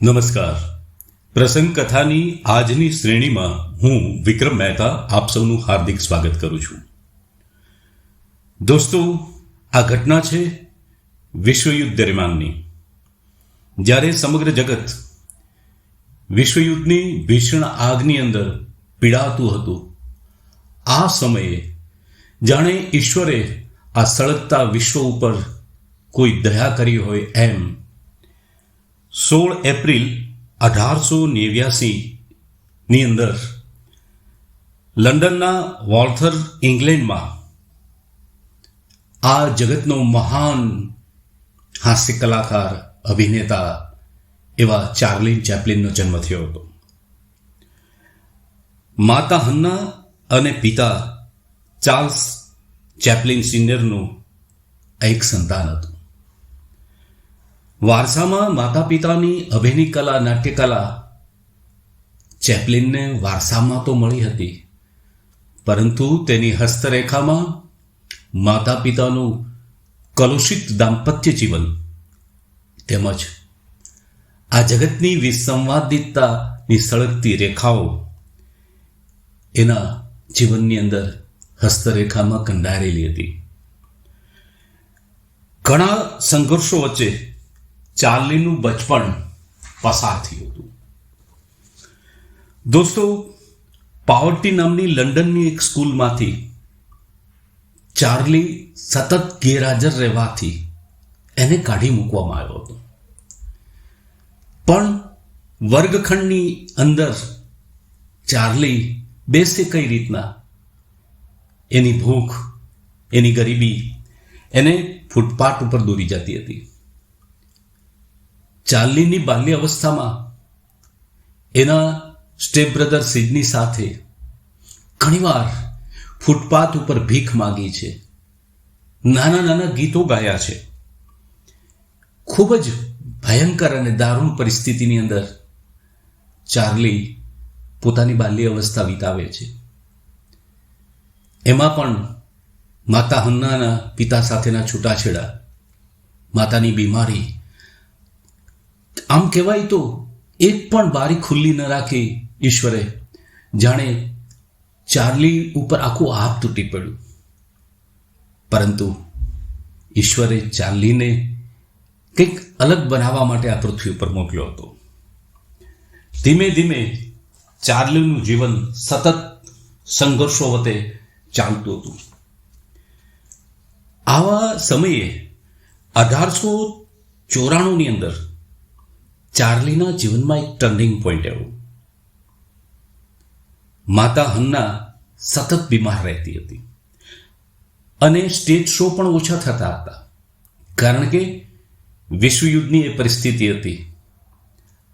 નમસ્કાર. પ્રસંગ કથાની આજની શ્રેણીમાં હું વિક્રમ મહેતા આપ સૌનું હાર્દિક સ્વાગત કરું છું. દોસ્તો, આ ઘટના છે વિશ્વયુદ્ધ દરમિયાનની. જ્યારે સમગ્ર જગત વિશ્વયુદ્ધની ભીષણ આગની અંદર પીડાતું હતું, આ સમયે જાણે ઈશ્વરે આ સળગતા વિશ્વ ઉપર કોઈ દયા કરી હોય એમ સોળ એપ્રિલ અઢારસો નેવ્યાસીની અંદર લંડનના વોલ્થર ઇંગ્લેન્ડમાં આ જગતનો મહાન હાસ્ય કલાકાર, અભિનેતા એવા ચાર્લિન ચેપ્લિનનો જન્મ થયો હતો. માતા હન્ના અને પિતા ચાર્લ્સ ચેપ્લિન સિનિયરનું એક સંતાન હતું. વારસામાં માતા પિતાની અભિનય કલા, નાટ્યકલા ચેપ્લિનને વારસામાં તો મળી હતી, પરંતુ તેની હસ્તરેખામાં માતા પિતાનું કલુષિત દાંપત્ય જીવન તેમજ આ જગતની વિસંવાદિતતાની સળગતી રેખાઓ એના જીવનની અંદર હસ્તરેખામાં કંડારેલી હતી. ઘણા સંઘર્ષો વચ્ચે ચાર્લીનું બચપણ પસાર થયું હતું. દોસ્તો, પાવર્ટી નામની લંડનની એક સ્કૂલમાંથી ચાર્લી સતત ગેરહાજર રહેવાથી એને કાઢી મૂકવામાં આવ્યો હતો. પણ વર્ગખંડની અંદર ચાર્લી બેસે કઈ રીતના? એની ભૂખ, એની ગરીબી, એને ફૂટપાથ ઉપર દોરી જતી હતી. ચાર્લીની બાલ્ય અવસ્થામાં એના સ્ટેપ બ્રધર સિડની સાથે ઘણીવાર ફૂટપાથ ઉપર ભીખ માગી છે. નાના નાના ગીતો ગાયા છે. ખૂબ જ ભયંકર અને દારૂણ પરિસ્થિતિની અંદર ચાર્લી પોતાની બાલ્ય અવસ્થા વિતાવે છે. એમાં પણ માતા હન્નાના પિતા સાથેના છૂટાછેડા, માતાની બીમારી આમ કહેવાય તો એક પણ બારી ખુલ્લી ન રાખી ઈશ્વરે. જાણે ચાર્લી ઉપર આખું આપ તૂટી પડ્યું. પરંતુ ઈશ્વરે ચાર્લીને કંઈક અલગ બનાવવા માટે આ પૃથ્વી ઉપર મોકલ્યો હતો. ધીમે ધીમે ચાર્લીનું જીવન સતત સંઘર્ષો વતે ચાલતું હતું. આવા સમયે અઢારસો ચોરાણુંની અંદર ચાર્લીના જીવનમાં એક ટર્નિંગ પોઈન્ટ એવું. માતા હન્ના સતત બીમાર રહેતી હતી. અને સ્ટેજ શો પણ ઓછા થતા હતા. કારણ કે વિશ્વયુદ્ધની એ પરિસ્થિતિ હતી.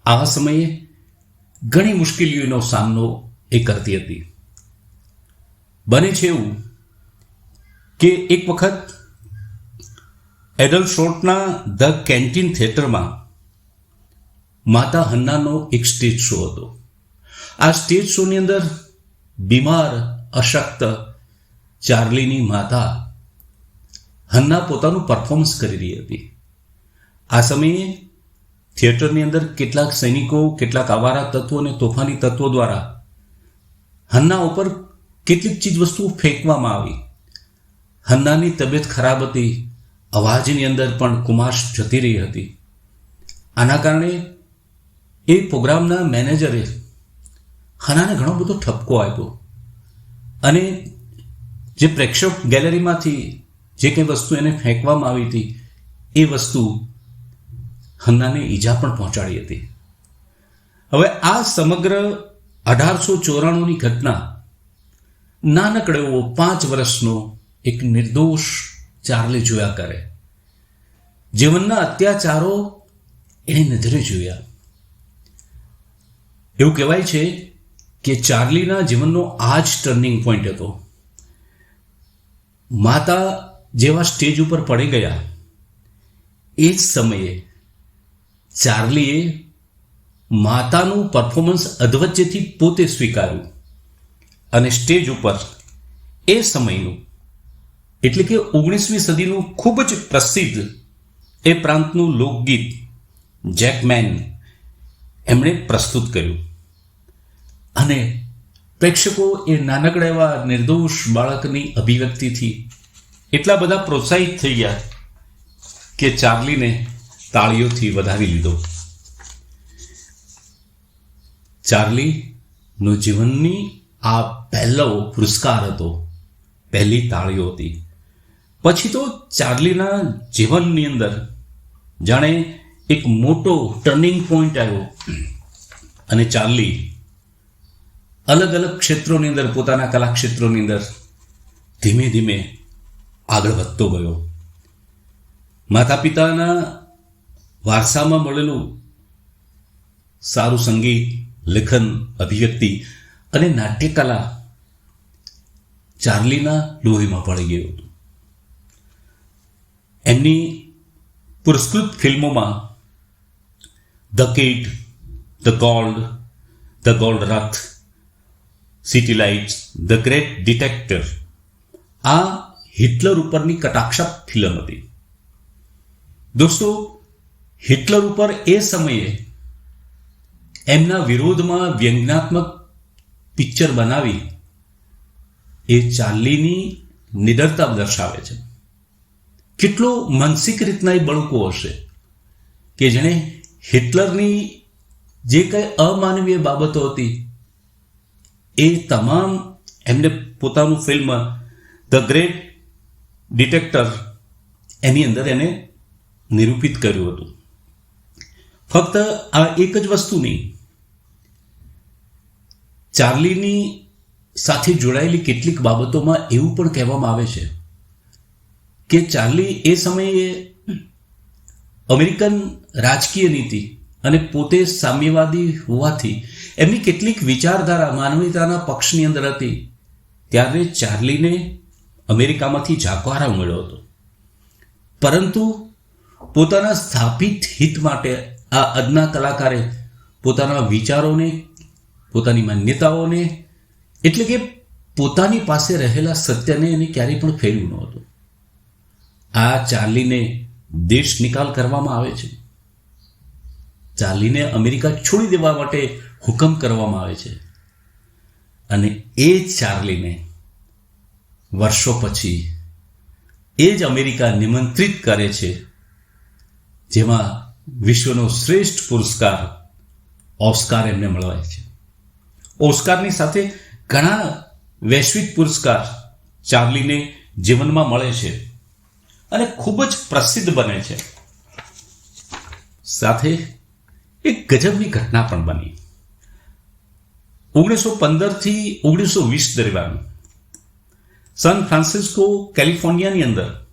આ સમયે ઘણી મુશ્કેલીઓનો સામનો એ કરતી હતી. બને છે એવું કે એક વખત એડલ શોર્ટના ધ કેન્ટીન થિયેટરમાં માતા હન્નાનો એક સ્ટેજ શો હતો. આ સ્ટેજ શોની અંદર બીમાર, અશક્ત ચાર્લીની માતા હન્ના પોતાનું પરફોર્મન્સ કરી રહી હતી. આ સમયે થિયેટરની અંદર કેટલાક સૈનિકો, કેટલાક આવારા તત્વો અને તોફાની તત્વો દ્વારા હન્ના ઉપર કેટલીક ચીજ વસ્તુઓ ફેંકવામાં આવી. હન્નાની તબિયત ખરાબ હતી. અવાજની અંદર પણ કુમાશ જતી રહી હતી. આના કારણે એ પ્રોગ્રામના મેનેજરે હનાને ઘણો બધો ઠપકો આપ્યો. અને જે પ્રેક્ષક ગેલેરીમાંથી જે કંઈ વસ્તુ એને ફેંકવામાં આવી હતી, એ વસ્તુ હન્નાને ઈજા પણ પહોંચાડી હતી. હવે આ સમગ્ર અઢારસો ચોરાણુંની ઘટના નાનકડો એવો પાંચ વર્ષનો એક નિર્દોષ ચાર્લી જોયા કરે. જીવનના અત્યાચારો એની નજરે જોયા. એવું કહેવાય છે કે ચાર્લીના જીવનનો આ જ ટર્નિંગ પોઈન્ટ હતો. માતા જેવા સ્ટેજ ઉપર પડી ગયા. એ જ સમયે ચાર્લીએ માતાનું પરફોર્મન્સ અધવચ્ચેથી પોતે સ્વીકાર્યું અને સ્ટેજ ઉપર એ સમયનું, એટલે કે ઓગણીસમી સદીનું ખૂબ જ પ્રસિદ્ધ એ પ્રાંતનું લોકગીત જેકમેન એમણે પ્રસ્તુત કર્યું. અને પ્રેક્ષકો એ નાનકડા એવા નિર્દોષ બાળકની અભિવ્યક્તિથી એટલા બધા પ્રોત્સાહિત થઈ ગયા કે ચાર્લીને તાળીઓથી વધાવી લીધો. ચાર્લીનું જીવનની આ પહેલો પુરસ્કાર હતો. પહેલી તાળીઓ હતી. પછી તો ચાર્લીના જીવનની અંદર જાણે એક મોટો ટર્નિંગ પોઈન્ટ આવ્યો. અને ચાર્લી અલગ અલગ ક્ષેત્રોની અંદર, પોતાના કલા ક્ષેત્રોની અંદર ધીમે ધીમે આગળ વધતો ગયો. માતા પિતાના વારસામાં મળેલું સારું સંગીત, લેખન, અભિવ્યક્તિ અને નાટ્યકલા ચાર્લીના લોહીમાં પડી ગયું હતું. એમની પુરસ્કૃત ફિલ્મોમાં the kid the gold the gold rush city lights the great dictator આ હિટલર ઉપરની કટાક્ષ ફિલ્મ હતી. દોસ્તો હિટલર ઉપર એ સમયે એમના વિરોધમાં વ્યંગ્યાત્મક પિક્ચર બનાવી એ ચાર્લીની નિડરતા દર્શાવે છે. કેટલો માનસિક રીતના એ બળકો હશે કે જેણે હિટલરની જે કંઈ અમાનવીય બાબતો હતી, એ તમામ એમને પોતાનું ફિલ્મ ધ ગ્રેટ ડિટેક્ટર એની અંદર એને નિરૂપિત કર્યું હતું. ફક્ત આ એક જ વસ્તુ નહીં, ચાર્લીની સાથે જોડાયેલી કેટલીક બાબતોમાં એવું પણ કહેવામાં આવે છે કે ચાર્લી એ સમયે અમેરિકન રાજકીય નીતિ અને પોતે સામ્યવાદી હોવાથી એમની કેટલીક વિચારધારા માનવીતાના પક્ષની અંદર હતી. ત્યારે ચાર્લીને અમેરિકામાંથી જાકવારા મળ્યો હતો. પરંતુ પોતાના સ્થાપિત હિત માટે આ અદના કલાકારે પોતાના વિચારોને, પોતાની માન્યતાઓને, એટલે કે પોતાની પાસે રહેલા સત્યને એને ક્યારેય પણ ફેરવ્યું નહોતું આ ચાર્લીને દેશ નિકાલ કરવામાં આવે છે. ચાર્લીને અમેરિકા છોડી દેવા માટે હુકમ કરવામાં આવે છે. અને એ જ ચાર્લીને વર્ષો પછી એ જ અમેરિકા નિમંત્રિત કરે છે, જેમાં વિશ્વનો શ્રેષ્ઠ પુરસ્કાર ઓસ્કાર એમને મળવાય છે. ઓસ્કારની સાથે ઘણા વૈશ્વિક પુરસ્કાર ચાર્લીને જીવનમાં મળે છે. અને ખૂબ જ પ્રસિદ્ધ બને છે. સાથે એક ગજબની ઘટના પણ બની. ઓગણીસો પંદરથી ઓગણીસો વીસ દરમિયાન સાન ફ્રાન્સિસ્કો કેલિફોર્નિયાની અંદર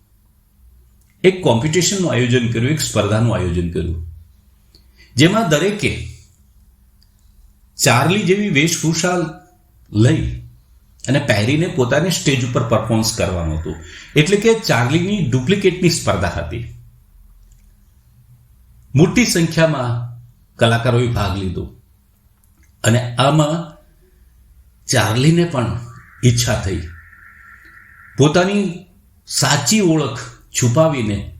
એક કોમ્પિટિશનનું આયોજન કર્યું, એક સ્પર્ધાનું આયોજન કર્યું. જેમાં દરેકે ચાર્લી જેવી વેશભૂષા લઈ અને પહેરીને પોતાને સ્ટેજ ઉપર પરફોર્મન્સ કરવાનું હતું. એટલે કે ચાર્લીની ડુપ્લિકેટની સ્પર્ધા હતી. મોટી સંખ્યામાં કલાકારોએ ભાગ લીધો. અને આમાં ચાર્લીને પણ ઈચ્છા થઈ. પોતાની સાચી ઓળખ છુપાવીને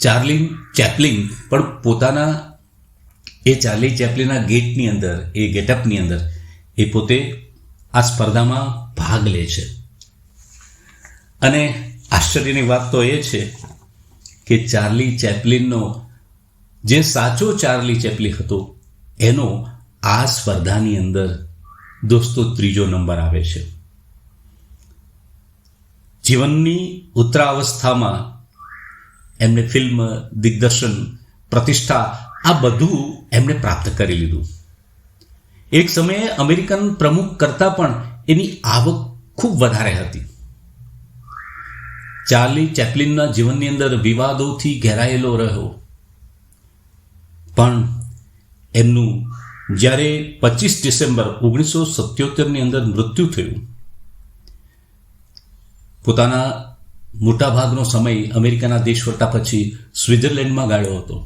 ચાર્લિન ચેપલિન પણ પોતાના, એ ચાર્લી ચેપલિનના ગેટની અંદર, એ ગેટઅપની અંદર, એ પોતે આ સ્પર્ધામાં ભાગ લે છે. અને આશ્ચર્યની વાત તો એ છે કે ચાર્લી ચેપલિનનો જે સાચો ચાર્લી ચેપલી હતો, એનો આ સ્પર્ધાની અંદર દોસ્તો ત્રીજો નંબર આવે છે. જીવનની ઉત્તરાવસ્થામાં એમને ફિલ્મ દિગ્દર્શન, પ્રતિષ્ઠા, આ બધું એમણે પ્રાપ્ત કરી લીધું. એક સમયે અમેરિકન પ્રમુખ કરતાં પણ એની આવક ખૂબ વધારે હતી. ચાર્લી ચેપલિનના જીવનની અંદર વિવાદોથી ઘેરાયેલો રહ્યો. પણ એમનું જ્યારે પચીસ ડિસેમ્બર ઓગણીસો સત્યોતેરની અંદર મૃત્યુ થયું, પોતાના મોટાભાગનો સમય અમેરિકાના દેશ વટા પછી સ્વિટ્ઝરલેન્ડમાં ગાળ્યો હતો.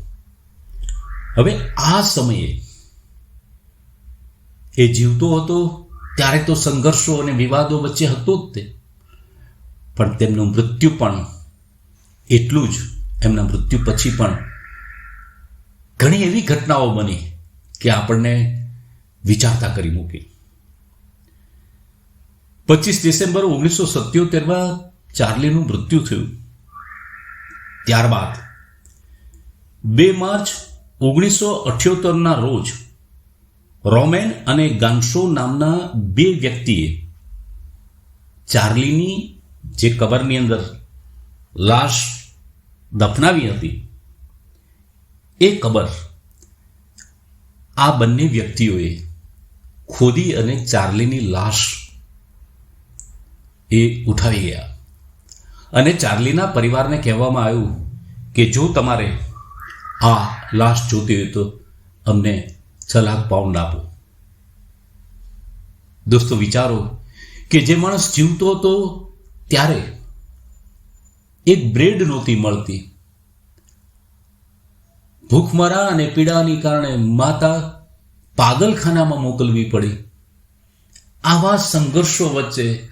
હવે આ સમયે એ જીવતો હતો, ત્યારે તો સંઘર્ષો અને વિવાદો વચ્ચે હતો જ તે. પણ તેમનું મૃત્યુ પણ એટલું જ એમના મૃત્યુ પછી પણ ઘણી એવી ઘટનાઓ બની કે આપણને વિચારતા કરી મૂકી. પચીસ ડિસેમ્બર ઓગણીસો સત્યોતેરમાં ચાર્લીનું મૃત્યુ થયું. ત્યારબાદ બે માર્ચ ઓગણીસો અઠ્યોતેરના રોજ રોમેન અને ગાંશો નામના બે વ્યક્તિએ ચાર્લીની જે કબરની અંદર લાશ દફનાવી હતી, એ કબર આ બંને વ્યક્તિઓએ ખોદી અને ચાર્લીની લાશ એ ઉઠાવી ગયા. અને ચાર્લીના પરિવારને કહેવામાં આવ્યું કે જો તમારે આ લાશ જોતી હોય તો અમને છ લાખ પાઉન્ડ આપો. દોસ્તો, વિચારો કે જે માણસ જીવતો હતો ત્યારે એક બ્રેડ નહોતી મળતી. ભૂખમરા અને પીડાની કારણે માતા પાગલખાનામાં મોકલવી પડી. આવા સંઘર્ષો વચ્ચે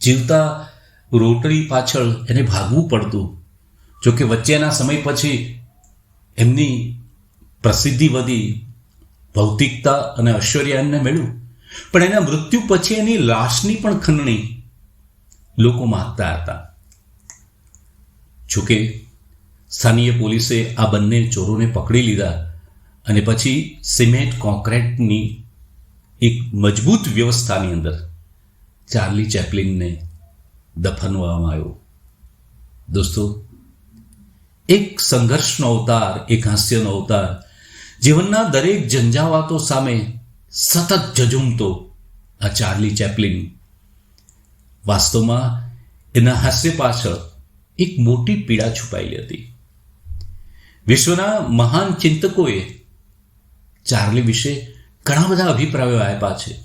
જીવતા રોટરી પાછળ એને ભાગવું પડતું. જોકે વચ્ચેના સમય પછી એમની પ્રસિદ્ધિ વધી. ભૌતિકતા અને ઐશ્વર્યાનને મળ્યું પણ એના મૃત્યુ પછી એની લાશની પણ ખંડણી લોકો માગતા હતા. જોકે સ્થાનીય પોલીસે આ બંને ચોરોને પકડી લીધા અને પછી સિમેન્ટ કોન્ક્રીટની એક મજબૂત વ્યવસ્થાની અંદર ચાર્લી ચેપલિનને દફનવામાં આવ્યો. દોસ્તો, એક સંઘર્ષનો અવતાર, એક હાસ્યનો અવતાર જીવનના દરેક ઝંઝાવાતો સામે સતત જજુમતો આ ચાર્લી ચેપલિન. વાસ્તવમાં એના હાસ્ય પાછળ એક મોટી પીડા છુપાયેલી હતી. વિશ્વના મહાન ચિંતકોએ ચાર્લી વિશે ઘણા બધા અભિપ્રાયો આપ્યા છે.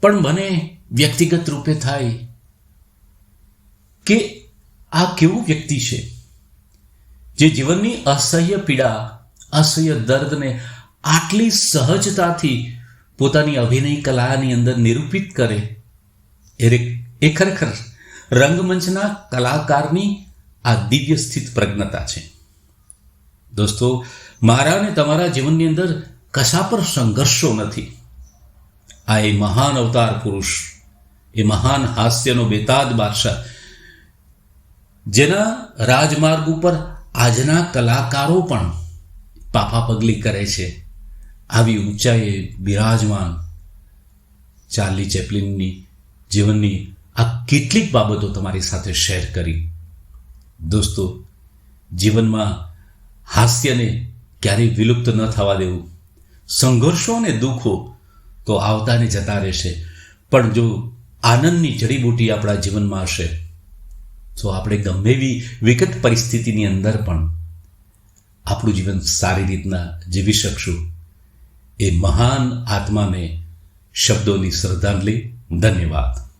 પણ મને વ્યક્તિગત રૂપે થાય કે આ કેવું વ્યક્તિ છે? જે જીવનની અસહ્ય પીડા અસહ્ય દર્દને આટલી સહજતાથી પોતાની અભિનય કલાની અંદર નિરૂપિત કરે. એ ખરેખર રંગમંચના કલાકારની આ દિવ્ય સ્થિત પ્રજ્ઞતા છે. દોસ્તો, મારા અને તમારા જીવનની અંદર કશા પર સંઘર્ષો નથી. આ એ મહાન અવતાર પુરુષ, એ મહાન હાસ્યનો બેતાદ બાદશાહ, જેના રાજમાર્ગ ઉપર આજના કલાકારો પણ પાપા પગલી કરે છે. આવી ઊંચાઈએ બિરાજમાન ચાર્લી ચેપલિનની જીવનની આ કેટલીક બાબતો તમારી સાથે શેર કરી. દોસ્તો, જીવનમાં હાસ્યને ક્યારેય વિલુપ્ત ન થવા દેવું. સંઘર્ષો અને દુઃખો તો આવતા ને જતા રહેશે. પણ જો આનંદની જડીબૂટી આપણા જીવનમાં હશે, તો આપણે ગમે એવી વિકટ પરિસ્થિતિની અંદર પણ આપણું જીવન સારી રીતના જીવી શકશું. એ મહાન આત્માને શબ્દોની શ્રદ્ધાંજલિ. ધન્યવાદ.